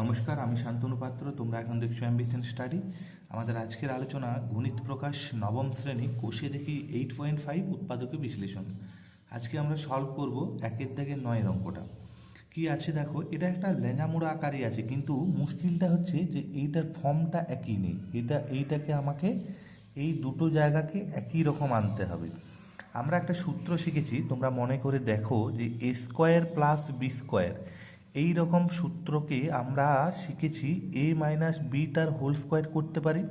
নমস্কার, আমি শান্তনু পাত্র, তোমরা এখন দেখছ অ্যাম্বিশন স্টাডি আমাদের আজকের আলোচনা গণিত প্রকাশ নবম শ্রেণি, কোষে দেখি এইট পয়েন্ট ফাইভ উৎপাদকে বিশ্লেষণ। আজকে আমরা সলভ করব একের দাগের নয়ের অঙ্কটা। কি আছে দেখো, এটা একটা লেঞ্জামোড়া আকারে আছে, কিন্তু মুশকিলটা হচ্ছে যে এইটার ফর্মটা একই নেই। এটা, এইটাকে আমাকে এই দুটো জায়গাকে একই রকম আনতে হবে। আমরা একটা সূত্র শিখেছি, তোমরা মনে করে দেখো যে A square plus B square এই রকম সূত্রকে আমরা শিখেছি এ মাইনাস বি তার হোল স্কোয়ার করতে পারি।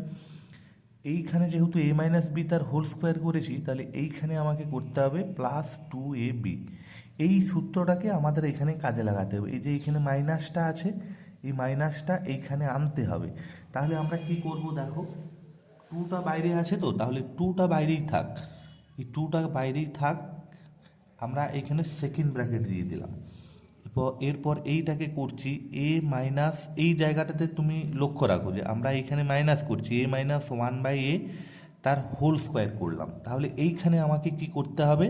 এইখানে যেহেতু এ মাইনাস বি তার হোল স্কোয়ার করেছি, তাহলে এইখানে আমাকে করতে হবে প্লাস টু এ বি এই সূত্রটাকে আমাদের এখানে কাজে লাগাতে হবে। এই যে এইখানে মাইনাসটা আছে, এই মাইনাসটা এইখানে আনতে হবে। তাহলে আমরা কি করব দেখো? টুটা বাইরে আছে তো, তাহলে টুটা বাইরেই থাক। এই টুটা বাইরেই থাক, আমরা এখানে সেকেন্ড ব্র্যাকেট দিয়ে দিলাম। এরপর এইটাকে করছি, এ মাইনাস এই জায়গাটাতে তুমি লক্ষ্য রাখো যে আমরা এইখানে মাইনাস করছি, A minus one by A তার হোল স্কোয়ার করলাম। তাহলে এইখানে আমাকে কি করতে হবে?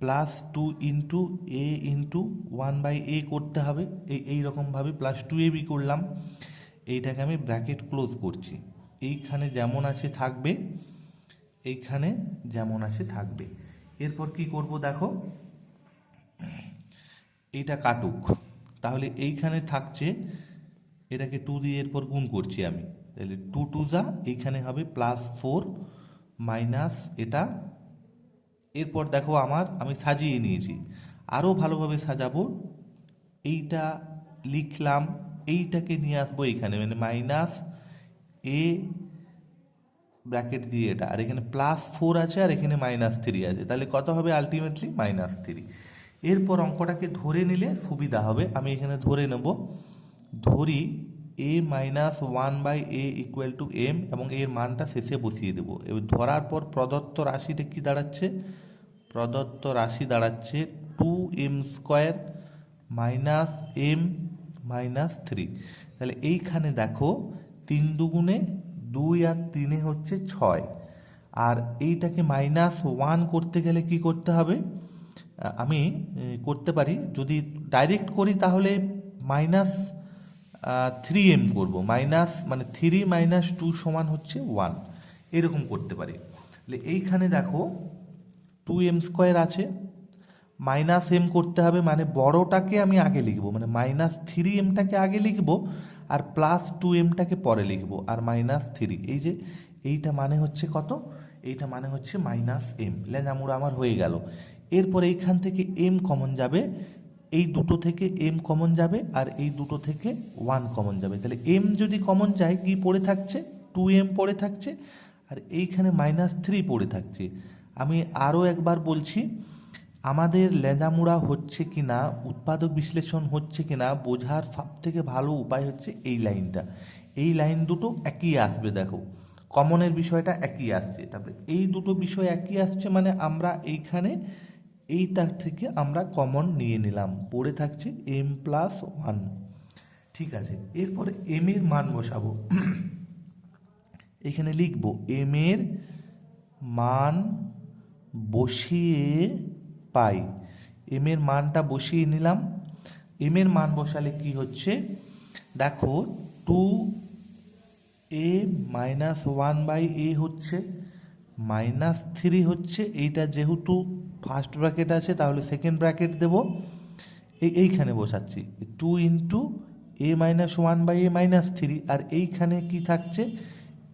Plus two into A into one by A করতে হবে। এই এইরকমভাবে প্লাস টু এ বি করলাম। এইটাকে আমি ব্র্যাকেট ক্লোজ করছি। এইখানে যেমন আছে থাকবে, এইখানে যেমন আছে থাকবে। এরপর কি করব দেখো? এইটা কাটুক। তাহলে এইখানে থাকছে, এটাকে টু দিয়ে এরপর গুণ করছি আমি। তাহলে টু টু যা এইখানে হবে প্লাস ফোর মাইনাস এটা। এরপর দেখো আমার, আমি সাজিয়ে নিয়েছি। আরও ভালোভাবে সাজাবো। এইটা লিখলাম, এইটাকে নিয়ে আসব এইখানে মানে মাইনাস এ ব্র্যাকেট দিয়ে এটা। আর এখানে প্লাস ফোর আছে আর এখানে মাইনাস থ্রি আছে। তাহলে কত হবে আলটিমেটলি মাইনাস থ্রি এরপর অঙ্কটাকে ধরে নিলে সুবিধা হবে। আমি এখানে ধরে নেব। ধরি A minus one by A equal to M এবং এর মানটা শেষে বসিয়ে দেব। এবার ধরার পর প্রদত্ত রাশিটা কি দাঁড়াচ্ছে? প্রদত্ত রাশি দাঁড়াচ্ছে two M square minus M minus three তাহলে এইখানে দেখো, তিন দুগুণে দুই আর তিনে হচ্ছে ছয়। আর এইটাকে মাইনাস ওয়ান করতে গেলে কি করতে হবে? আমি করতে পারি। যদি ডাইরেক্ট করি তাহলে মাইনাস থ্রি এম করব। মাইনাস মানে থ্রি মাইনাস টু সমান হচ্ছে ওয়ান এরকম করতে পারি। তাহলে এইখানে দেখো টু এম স্কোয়ার আছে। মাইনাস এম করতে হবে মানে বড়টাকে আমি আগে লিখব। মানে মাইনাস থ্রি এমটাকে আগে লিখব আর প্লাস টু এমটাকে পরে লিখব আর মাইনাস থ্রি এই যে এইটা মানে হচ্ছে কত? এইটা মানে হচ্ছে মাইনাস এম লেজামুড়া আমার হয়ে গেল। এরপর এইখান থেকে এম কমন যাবে, এই দুটো থেকে এম কমন যাবে আর এই দুটো থেকে ওয়ান কমন যাবে। তাহলে এম যদি কমন যায়, কি পড়ে থাকছে? টু এম পড়ে থাকছে আর এইখানে মাইনাস থ্রি পড়ে থাকছে। আমি আরও একবার বলছি, আমাদের লেজামুড়া হচ্ছে কি না উৎপাদক বিশ্লেষণ হচ্ছে কি না বোঝার সব থেকে ভালো উপায় হচ্ছে এই লাইনটা। এই লাইন দুটো একই আসবে, দেখো। কমনের বিষয়টা একই আসছে। তারপরে এই দুটো বিষয় একই আসছে মানে আমরা এইখানে এইটার থেকে আমরা কমন নিয়ে নিলাম। পড়ে থাকছে এম প্লাস ওয়ান ঠিক আছে, এরপরে এম এর মান বসাবো। এখানে লিখব এম এর মান বসিয়ে পাই। এম এর মানটা বসিয়ে নিলাম। এম এর মান বসালে কি হচ্ছে? দেখো two A minus one by A হচ্ছে মাইনাস থ্রি হচ্ছে, এইটা যেহেতু ফার্স্ট ব্র্যাকেট আছে, তাহলে সেকেন্ড ব্র্যাকেট দেবো। এই, এইখানে বসাচ্ছি। Two into A minus one by A minus three, আর এইখানে কি থাকছে?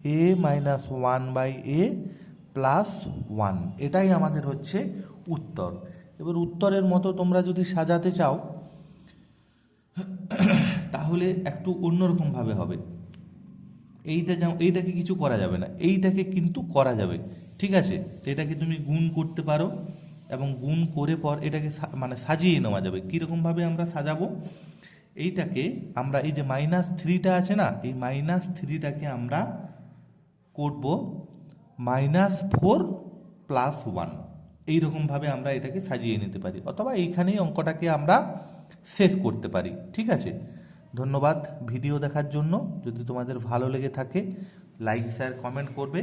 A minus one by A plus one. এটাই আমাদের হচ্ছে উত্তর। এবার উত্তরের মতো তোমরা যদি সাজাতে চাও, তাহলে একটু অন্যরকমভাবে হবে। এইটা যেমন, এইটাকে কিছু করা যাবে না। এইটাকে কিন্তু করা যাবে। ঠিক আছে? এটাকে তুমি গুণ করতে পারো। এবং গুণ করে পর এটাকে মানে সাজিয়ে নেওয়া যাবে। কীরকমভাবে আমরা সাজাবো? এইটাকে আমরা, এই যে মাইনাস থ্রিটা আছে না, এই মাইনাস থ্রিটাকে আমরা করব মাইনাস ফোর প্লাস ওয়ান এইরকমভাবে আমরা এটাকে সাজিয়ে নিতে পারি। অথবা এইখানেই অঙ্কটাকে আমরা শেষ করতে পারি। ঠিক আছে? ধন্যবাদ ভিডিও দেখার জন্য। যদি তোমাদের ভালো লেগে থাকে লাইক শেয়ার কমেন্ট করবে।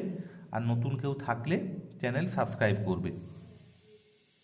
আর নতুন কেউ থাকলে চ্যানেল সাবস্ক্রাইব করবে।